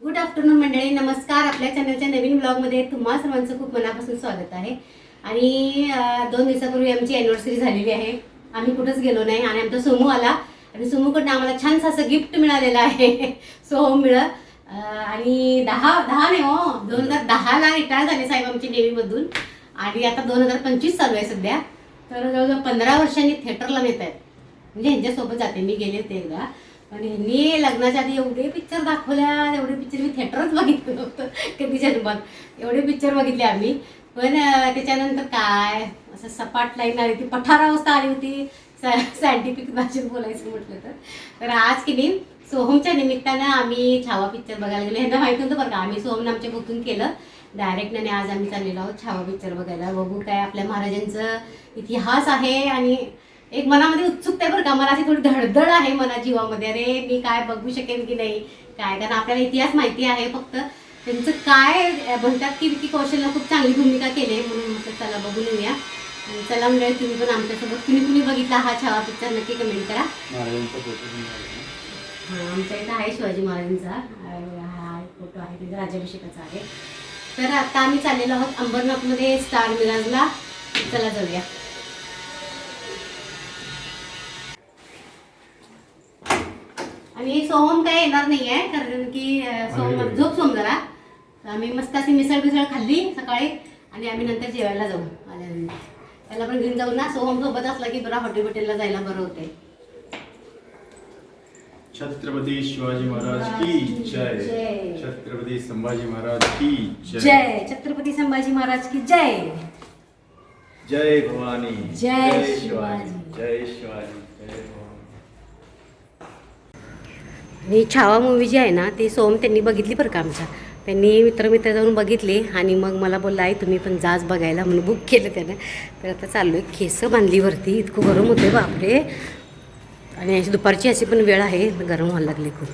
Good afternoon मंडळी. नमस्कार. आपल्या चॅनलच्या नवीन ब्लॉगमध्ये तुम्हा सर्वांचं खूप मनापासून स्वागत आहे. आणि दोन दिवसापूर्वी आमची अॅनिव्हर्सरी झालेली आहे. आम्ही कुठंच गेलो नाही आणि आमचा सोमू आला. आणि सोमूकडनं आम्हाला छानसं असं गिफ्ट मिळालेलं आहे. सोहम मिळत. आणि दहा दहा नाही हो. दोन हजार दहाला रिटायर झाले साहेब आमची नेव्हीमधून आणि आता दोन हजार पंचवीस चालू आहे सध्या. तर जवळजवळ पंधरा वर्षांनी थिएटरला नेत आहेत म्हणजे ह्यांच्यासोबत जाते. मी गेले होते एकदा. पण ह्यांनी लग्नाच्या आधी एवढे पिक्चर दाखवल्या एवढे पिक्चर मी थिएटरच बघितलं नव्हतं. कधी जन्मात. एवढे पिक्चर बघितले आम्ही. पण त्याच्यानंतर काय? असं सपाट लाईन आली होती. पठारावस्था आली होती. सायंटिफिक भाषेत बोलायचं म्हटलं तर. तर आज की नाही सोहमच्या निमित्तानं आम्ही छावा पिक्चर बघायला गेलो. ह्यांना माहिती होतं बरं का. आम्ही सोहमनं आमच्या बुकिंग केलं. डायरेक्ट आणि आज आम्ही चाललेलो आहोत छावा पिक्चर बघायला. बघू काय आपल्या महाराजांचं इतिहास आहे आणि एक मनामध्ये उत्सुकता आहे बरं का. मला अशी थोडी धडधड आहे मना जीवामध्ये. अरे मी काय बघू शकेन की नाही? काय? कारण आपल्याला इतिहास माहिती आहे फक्त. त्यांचं काय म्हणतात की विकी कौशलनं खूप चांगली भूमिका केली आहे म्हणून म्हटलं चला बघून येऊया आणि चला म्हणजे तुम्ही पण आमच्यासोबत कुणी कुणी बघितला हा छावा पिक्चर नक्की कमेंट करा. हा, आमच्या इथं आहे शिवाजी महाराजांचा. हा फोटो आहे. तिथे राज्याभिषेकाचा आहे. तर आता आम्ही चाललेलो आहोत अंबरनाथमध्ये स्टार मिराजला. चला जाऊया. आणि सोहम काय येणार नाही आहे कारण की सोहम झोप जरा. तर आम्ही मस्त अशी मिसळ बिसळ खाल्ली सकाळी आणि आम्ही नंतर जेवायला जाऊ आल्यानंतर. त्याला पण घेऊन जाऊ ना. सोहम सोबत असला की बरं हॉटेल बिटेलला जायला बरं होते. छत्रपती शिवाजी महाराज की जय. छत्रपती संभाजी महाराज की जय. छत्रपती संभाजी महाराज की जय. जय भवानी. जय शिवाजी. जय शिवाजी जय भवानी आणि छावा मूवी जी आहे ना ती सोम त्यांनी बघितली बरं का आमच्या. त्यांनी मित्र मित्र जाऊन बघितली आणि मग मला बोलला आहे तुम्ही पण जाच बघायला म्हणून बुक केलं त्यानं. तर आता चाललो आहे. केसं बांधली वरती. इतकं गरम होते बापरे. आणि अशी दुपारची अशी पण वेळ आहे. गरम व्हायला लागली खूप.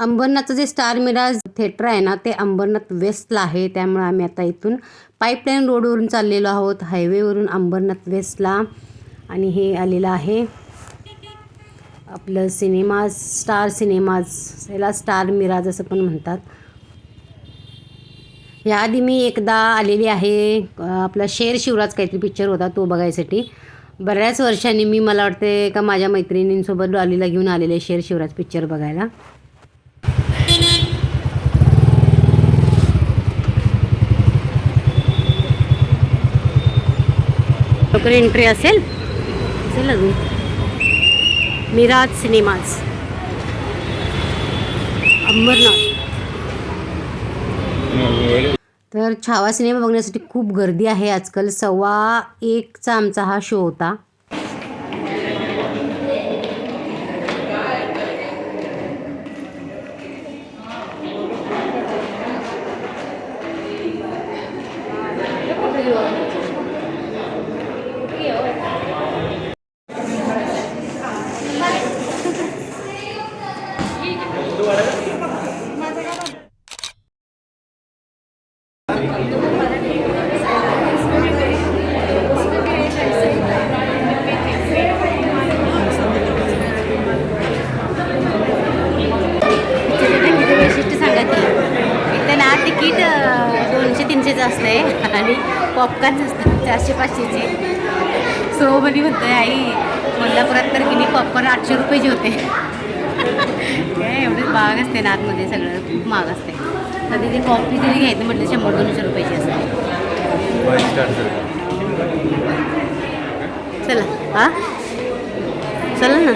अंबरनाथचं जे स्टार मिराज थिएटर आहे ना ते अंबरनाथ वेस्टला आहे. त्यामुळे आम्ही आता इथून पाईपलाईन रोडवरून चाललेलो आहोत. हायवेवरून अंबरनाथ वेस्टला आणि हे आलेलं आहे. आपलं सिनेमाज स्टार सिनेमाज याला स्टार मिराज असं पण म्हणतात. याआधी मी एकदा आलेली आहे आपला शेर शिवराज काहीतरी पिक्चर होता तो बघायसाठी. बऱ्याच वर्षांनी मी मला वाटते का माझ्या मैत्रिणींसोबत डॉलीला घेऊन आलेले शेर शिवराज पिक्चर बघायला. लवकर एंट्री असेल असेल अजून मिराज सिनेमाज. अंबरनाथ. तर छावा सिनेमा बघण्यासाठी खूप गर्दी आहे आजकाल. सव्वा एकचा आमचा हा शो होता तिकीटचं वैशिष्ट्य सांगा की इथं ना तिकीट अं, दोनशे तीनशेचं असतंय आणि पॉपकॉर्न असतात चारशे पाचशेचे सो म्हणे म्हणतोय आई कोल्हापुरात तर किती पॉपकॉर्न आठशे रुपयाचे होते काय एवढे आतमध्ये सगळं खूप महाग असते कधी ते कॉफी जरी घ्यायचं म्हटलं शंभर दोनशे रुपयाची असते. चला. हा? चला ना.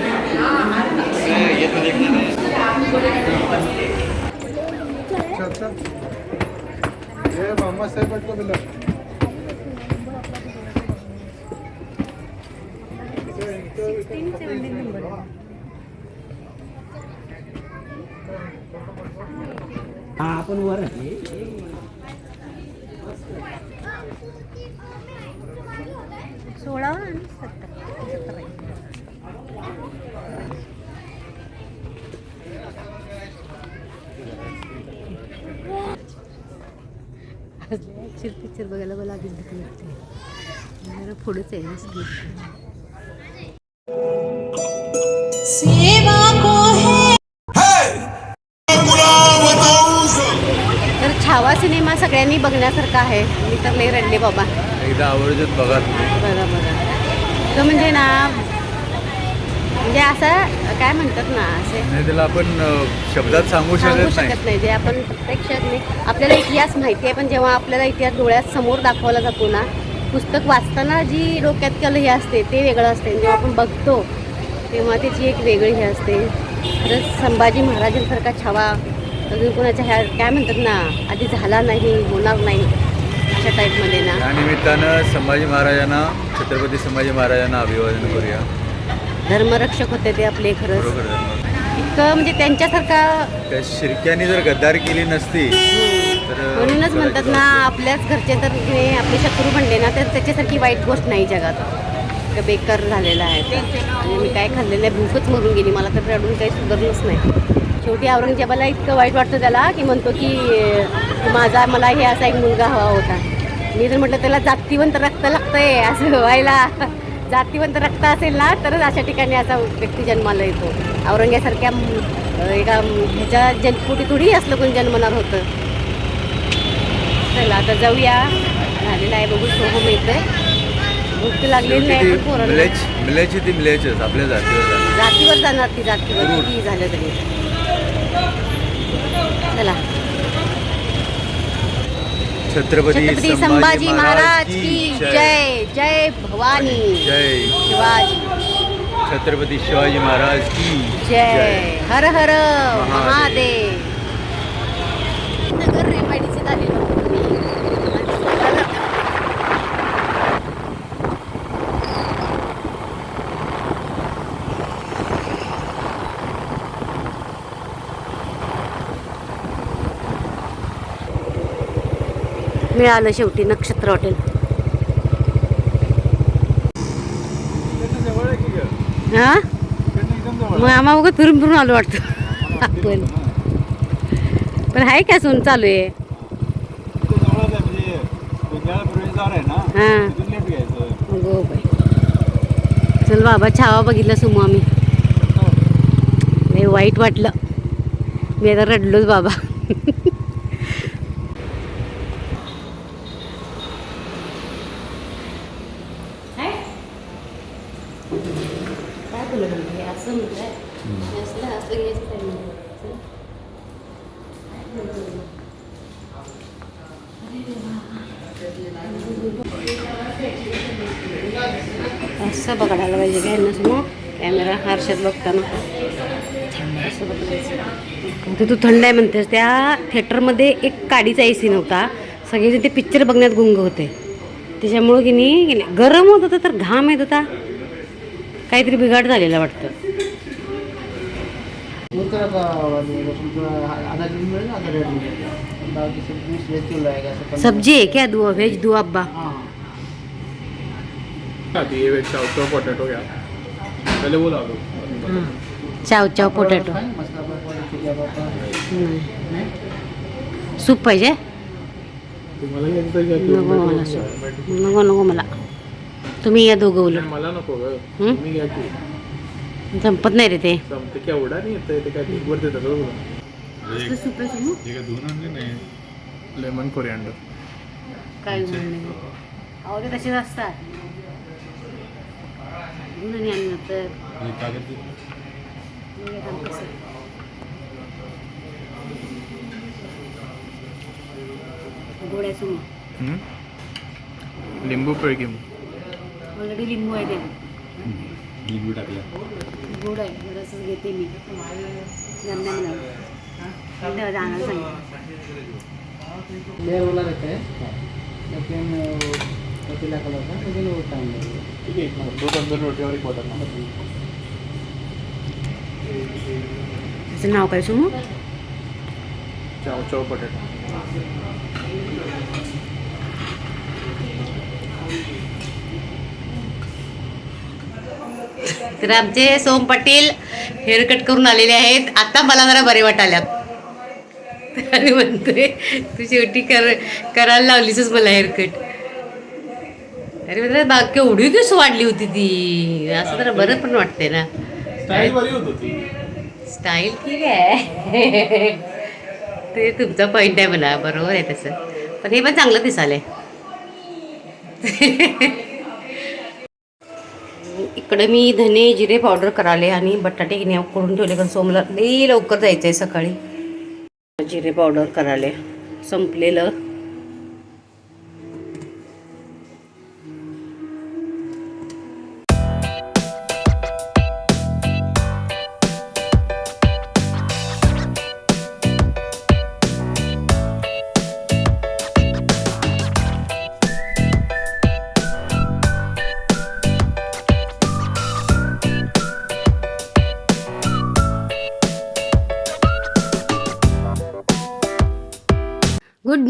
हा आपण वर सोळा आणि सत्तर. सत्तर पिक्चर बघायला मला आधीच भीती वाटते. जरा पुढंच आहे छावा सिनेमा सगळ्यांनी बघण्यासारखा आहे. मी तर लई रडले बाबा. एकदा आवर्जून बघा बरं बरं तो म्हणजे ना म्हणजे असं काय म्हणतात ना असे नाही त्याला आपण शब्दात सांगू शकत नाही. शकत नाही. जे आपण प्रत्यक्षात नाही. आपल्याला इतिहास माहिती आहे पण जेव्हा आपल्याला इतिहास डोळ्यात समोर दाखवला जातो ना पुस्तक वाचताना जी डोक्यात कल हे असते ते वेगळं असते. आणि जेव्हा आपण बघतो तेव्हा त्याची एक वेगळी हे असते. तर संभाजी महाराजांसारखा छावा अजून कोणाच्या ह्या काय म्हणतात ना आधी झाला नाही होणार नाही अशा टाईपमध्ये ना. या निमित्तानं संभाजी महाराजांना छत्रपती संभाजी महाराजांना अभिवादन करूया. धर्मरक्षक होते ते आपले खरंच. बरोबर आहे. इतकं म्हणजे त्यांच्यासारखा त्या शिर्क्यानी जर गद्दारी केली नसती तर म्हणूनच म्हणतात ना आपल्याच घरचे तर हे आपले शत्रू बनले ना तर त्याच्यासारखी वाईट गोष्ट नाही जगात. बेकार झालेला आहे. आणि मी काय खाल्लेलं आहे भूकच मरून गेली. मला तर रडून काही सुधारलंच नाही. शेवटी औरंगजेबाला इतकं वाईट वाटतं त्याला की म्हणतो की माझा मला हे असा एक मुलगा हवा होता. मी तर म्हटलं त्याला जातीवंत रक्त लागतंय असं व्हायला. जातीवंत रक्त असेल ना तरच अशा ठिकाणी असा व्यक्ती जन्माला येतो. औरंग्यासारख्या एका ह्याच्या जन्मपोटी थोडी असलं कोण जन्मणार होतं. चला आता जाऊया. झालेलं आहे बघू सोहम येतंय भूक लागलेली नाही ती आपल्या जातीवर जाणार. जातीवर जाणार ती जातीवर किती झालं तरी. चला. छत्रपती संभाजी महाराज की जय. जय भवानी. जय. शिवाजी. छत्रपती शिवाजी महाराज की जय. हर हर महादेव. महादेव नगर रेवाडीचे झालेलो मिळालं शेवटी नक्षत्र हॉटेल. हा? मग आम्हा बघत फिरून फिरून आलो वाटतं. आपण. पण आहे का सोन? चालू आहे. हा. Go by. चल बाबा छावा बघितला समू आम्ही. लय वाईट वाटलं. मी आता रडलोच बाबा काय बोलत म्हणते असं म्हटलंय असलं असलं घ्यायचं काय म्हणते असं बघायला पाहिजे काय? नसलं कॅमेरा हारशात बघताना. असं बघायचं ते तू थंड आहे म्हणतेस. त्या थिएटरमध्ये एक काडीचा ए सी नव्हता. सगळेजण ते पिक्चर बघण्यात गुंग होते. त्याच्यामुळं की नाही गेले गरम होत होतं तर घाम येत होता. काहीतरी बिघाड झालेला वाटतं. सब्जी आहे क्या? दुआ व्हेज दुआ अब्बा. है चाव चाव पोटैटो क्या पहले वो ला दो चाव चाव पोटॅटो सूप पाहिजे? तुम्हाला घ्यायचं तर घ्या नको मला सूप नको नको मला. तुम्ही या दोघं उलट मला नको ग. हं? तुम्ही घ्या की. संपत नाही रे ते. संपते केवढा नाही येतं ते काय वर देतात समू लेमन कोरिअंडर काय अहो ते तसेच असतात घेऊन आणि आणलं तर मी आता कसं गोड्या समू लिंबू पिळकी ऑलरेडी लिंबू आहे ते लिंबू टाकला गोड आहे जरासंच घेते मी ज्यांना मिळालं जाणार सांगितलं लेयर वाला रहता है लेकिन वो पतीला कलर का लेकिन वो टाइम लगेगा ठीक आहे एक नंबर दो तंदूर रोटी और एक बटर नान त्याचं नाव काय समू? चाव चाव पोटॅटो तर आमचे सोम पाटील हेअरकट करून आलेले आहेत. आता मला जरा बरे वाटाल्यात आणि म्हणतोय तू शेवटी कर करायला लावलीसच मला हेअरकट. अरे म्हणजे बाग केवढी केस वाढली होती ती. असं तर बरं पण वाटते ना. स्टाईल ठीक आहे. ते तुमचा पॉईंट आहे म्हणा बरोबर आहे तसं. पण हे पण चांगलं दिसालंय. इकडे मी धने जिरे पावडर कराले आणि बटाटे घेणे करून ठेवले कारण सोमला लई लवकर जायचं आहे सकाळी. जिरे पावडर कराले. संपलेलं.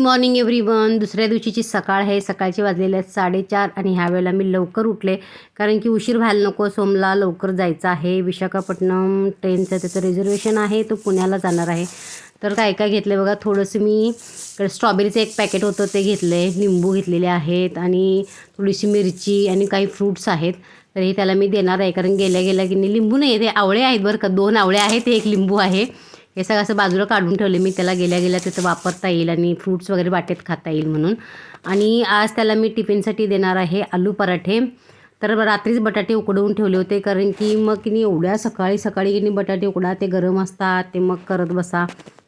मॉर्निंग मॉर्निंग एव्हरीवन दुसऱ्या दिवशीची सकाळ आहे. सकाळचे वाजलेले आहेत साडेचार आणि ह्या वेळेला मी लवकर उठले. कारण की उशीर व्हायला नको सोमला लवकर जायचं आहे. विशाखापट्टणम ट्रेनचं त्याचं रिझर्वेशन आहे. तो पुण्याला जाणार आहे. तर काय काय घेतलं बघा. थोडंसं मी स्ट्रॉबेरीचं एक पॅकेट होतं ते घेतलं आहे लिंबू घेतलेले आहेत आणि थोडीशी मिरची आणि काही फ्रूट्स आहेत. तर हे त्याला मी देणार आहे. कारण गेल्या गेल्या की नाही लिंबू नाही ते आवळे आहेत बरं का. दोन आवळे आहेत. एक लिंबू आहे. हे सगळं असं बाजूला काढून ठेवले. मी त्याला गेल्या गेल्या तिथं वापरता येईल आणि फ्रूट्स वगैरे वाटेत खाता येईल म्हणून. आणि आज त्याला मी टिफिनसाठी देणार आहे आलू पराठे. तर रात्रीच बटाटे उकडवून ठेवले होते कारण की मग की नाही एवढ्या सकाळी सकाळी की नाही बटाटे उकडा. ते गरम असतात ते मग करत बसा.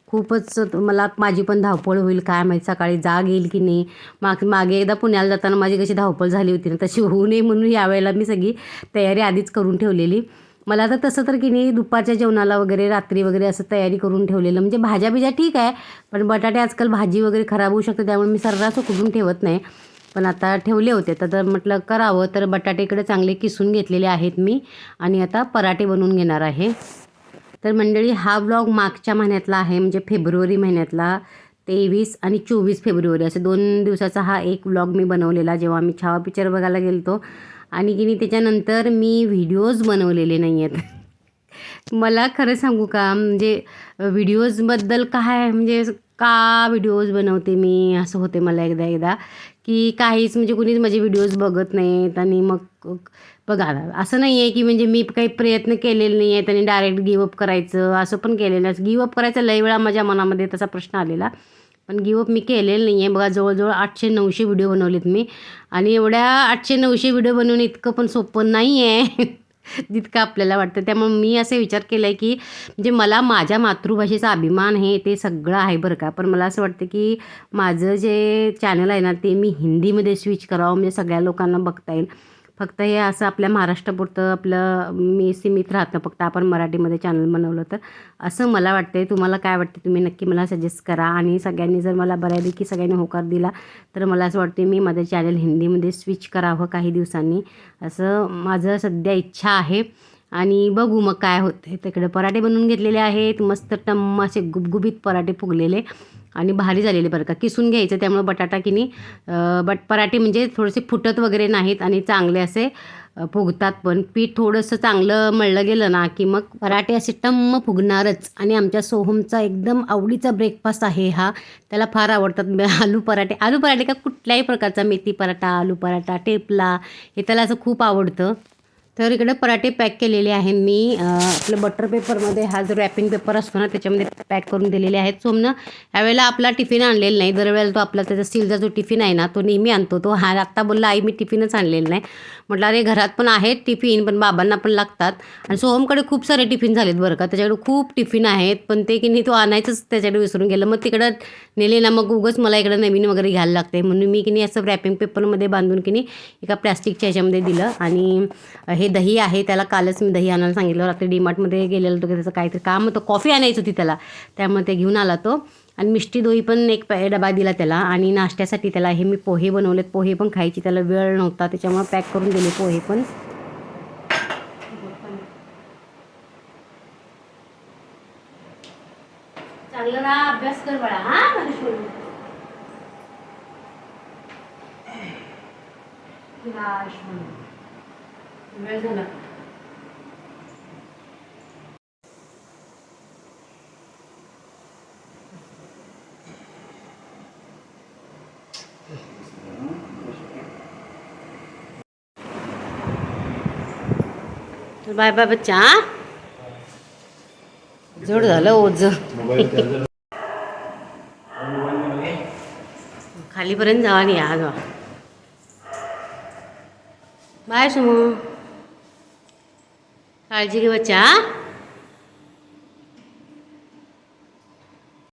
खूपच मला माझी पण धावपळ होईल काय माहीत सकाळी जाग येईल की नाही. माग मागे एकदा पुण्याला जाताना माझी कशी धावपळ झाली होती ना तशी होऊ नये म्हणून यावेळेला मी सगळी तयारी आधीच करून ठेवलेली. मला आता तसं तर की नाही दुपारच्या जेवणाला वगैरे रात्री वगैरे असं तयारी करून ठेवलेलं. म्हणजे भाज्या बिज्या ठीक आहे पण बटाटे आजकाल भाजी वगैरे खराब होऊ शकते त्यामुळे मी सर्रास उकडून ठेवत नाही. पण आता ठेवले होते तर म्हटलं करावं. तर बटाटे इकडे चांगले किसून घेतलेले आहेत मी आणि आता पराठे बनवून घेणार आहे. तर मंडळी हा ब्लॉग मागच्या महिन्यातला आहे म्हणजे फेब्रुवारी महिन्यातला. तेवीस आणि चोवीस फेब्रुवारी असे दोन दिवसाचा हा एक व्लॉग मी बनवलेला जेव्हा मी छावा पिक्चर बघायला गेलो होतो आणि की नाही त्याच्यानंतर मी व्हिडिओज बनवलेले नाही आहेत मला खरं सांगू का म्हणजे व्हिडिओजबद्दल काय म्हणजे का व्हिडिओज बनवते मी असं होते मला एकदा एकदा. की काहीच म्हणजे कुणीच माझे व्हिडिओज बघत नाहीत आणि मग बघा असं नाही आहे की म्हणजे मी काही प्रयत्न केलेले नाही आहेत आणि डायरेक्ट गिवअप करायचं असं पण केलेलं नाही गिवअप करायचं लई वेळा माझ्या मनामध्ये तसा प्रश्न आलेला. पण गिवअप मी केलेलं नाही आहे. बघा जवळजवळ आठशे नऊशे व्हिडिओ बनवलेत मी. आणि एवढ्या आठशे नऊशे व्हिडिओ बनवून इतकं पण सोपं नाही आहे. जितकं आपल्याला वाटतं. त्यामुळे मी असे विचार केला आहे की म्हणजे मला माझ्या मातृभाषेचा अभिमान हे ते सगळं आहे बरं का. पण मला असं वाटतं की माझं जे चॅनल आहे ना ते मी हिंदीमध्ये स्विच करावं म्हणजे सगळ्या लोकांना बघता येईल. फक्त हे असं आपल्या महाराष्ट्रापुरतं आपलं मी सीमित राहतं फक्त. आपण मराठीमध्ये चॅनल बनवलं तर. असं मला वाटते तुम्हाला काय वाटते? तुम्ही नक्की मला सजेस्ट करा. आणि सगळ्यांनी जर मला बऱ्यापैकी सगळ्यांनी होकार दिला तर मला असं वाटते मी माझं चॅनल हिंदीमध्ये स्विच करावं काही दिवसांनी. असं माझं सध्या इच्छा आहे. आणि बघू मग काय होतं तिकडे पराठे बनवून घेतलेले आहेत. मस्त टम्म असे गुबगुबीत पराठे फुगलेले. आणि भारी झालेले बरं का. किसून घ्यायचं त्यामुळे बटाटा की नाही बट पराठे म्हणजे थोडेसे फुटत वगैरे नाहीत आणि चांगले असे फुगतात पण. पीठ थोडंसं चांगलं मळलं गेलं ना की मग पराठे असे टम्म फुगणारच. आणि आमच्या सोहमचा एकदम आवडीचा ब्रेकफास्ट आहे हा. त्याला फार आवडतात आलू पराठे. आलू पराठे का कुठल्याही प्रकारचा मेथी पराठा आलू पराठा टेपला हे त्याला असं खूप आवडतं. तर इकडे पराठे पॅक केलेले आहे मी आपलं बटर पेपरमध्ये हा जो रॅपिंग पेपर असतो ना त्याच्यामध्ये पॅक करून दिलेले आहेत. सोमनं यावेळेला आपला टिफिन आणलेला नाही. दरवेळेला तो आपला त्याचा स्टीलचा जो टिफिन आहे ना तो नेहमी आणतो. तो हा आत्ता बोलला आई मी टिफिनच आणलेला नाही. म्हटलं अरे घरात पण आहेत टिफिन पण बाबांना पण लागतात. आणि सोहमकडे खूप सारे टिफिन झालेत बरं का. त्याच्याकडे खूप टिफिन आहेत पण ते की नाही तो आणायचंच त्याच्याकडे विसरून गेलं. मग तिकडं नेले ना मग उगंच मला इकडं नवीन वगैरे घ्यायला लागते म्हणून मी की नाही असं रॅपिंग पेपरमध्ये बांधून की नाही एका प्लॅस्टिकच्या ह्याच्यामध्ये दिलं. आणि हे दही आहे त्याला कालच मी दही आणायला सांगितलं. रात्री डीमार्टमध्ये गेलेलं होतं त्याचं काहीतरी काम होतं. कॉफी आणायची होती त्याला. त्यामुळे ते घेऊन आला तो. आणि मिष्टी दोही पण एक डबा दिला त्याला. आणि नाश्त्यासाठी त्याला हे मी पोहे बनवलेत. पोहे पण खायची. त्याला वेळ नव्हता. त्याच्यामुळे पॅक करून दिले पोहे पण. चांगलं ना? अभ्यास कर बळा. हा? वेळ झाला. बाय बाय बच्चा जड झालं ओझ. खालीपर्यंत जावा नाही आज बाय सुमू. काळजी घे बच्चा